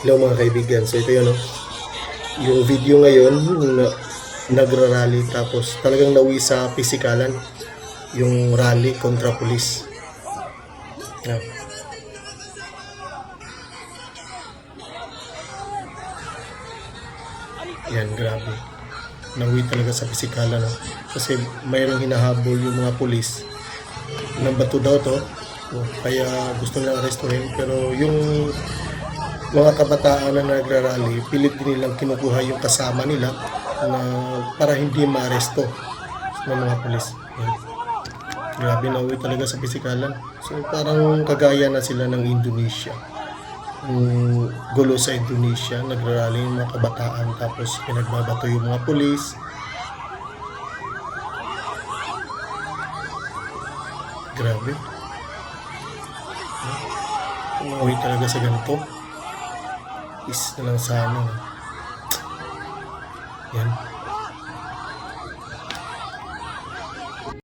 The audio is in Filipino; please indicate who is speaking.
Speaker 1: Hello mga kaibigan. So ito yun, no? Yung video ngayon, na, nagra-rally tapos talagang nauwi sa pisikalan. Yung rally kontra pulis. Yan. Yan, grabe. Nauwi talaga sa pisikalan, no? Kasi mayroong hinahabol yung mga pulis. Nang bato daw to. Oh, kaya gusto nila arestuhin. Pero yung mga kabataan na nagrarally, pilit din nilang kinukuha yung kasama nila na para hindi maaresto ng mga pulis. Yan. Grabe na uwi talaga sa pisikalan. So parang kagaya na sila ng Indonesia. Yung gulo sa Indonesia, nagrarally yung mga kabataan tapos pinagbabato yung mga pulis. Grabe. Umuwi talaga sa ganito. Is na lang sana. Yan.